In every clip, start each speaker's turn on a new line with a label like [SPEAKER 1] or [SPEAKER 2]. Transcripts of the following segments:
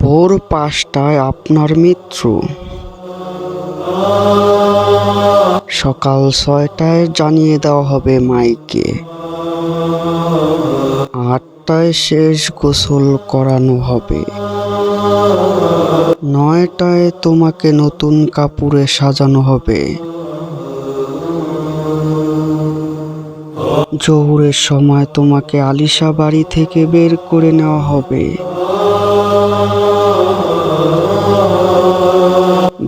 [SPEAKER 1] ভোর পাঁচটায় আপনার মৃত্যু। সকাল ছয়টায় জানিয়ে দেওয়া হবে মাইকে। আটটায় শেষ গোসল করানো হবে। নয়টায় তোমাকে নতুন কাপড়ে সাজানো হবে। জহুরের সময় তোমাকে আলিশা বাড়ি থেকে বের করে নেওয়া হবে।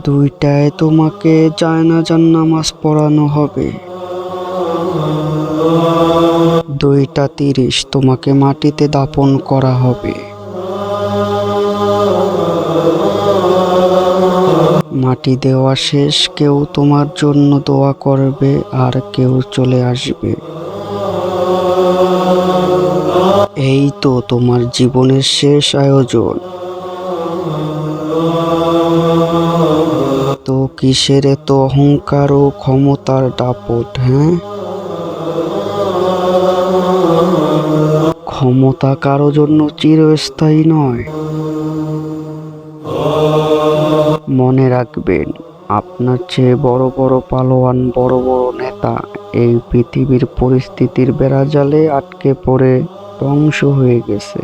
[SPEAKER 1] দুইটায় তোমাকে জায়নাজান নামাজ পড়ানো হবে। দুইটা তিরিশ তোমাকে মাটিতে দাপন করা হবে। মাটি দেওয়া শেষ, কেউ তোমার জন্য দোয়া করবে আর কেউ চলে আসবে। এই তো তোমার জীবনের শেষ আয়োজন। তো কিসের এত অহংকার ও ক্ষমতার দাপট হ্যাঁ? ক্ষমতা কারও জন্য চিরস্থায়ী নয়। মনে রাখবেন আপনার চেয়ে বড় বড় পালোয়ান, বড় বড় নেতা এই পৃথিবীর পরিস্থিতির বেড়াজালে আটকে পড়ে ধ্বংস হয়ে গেছে।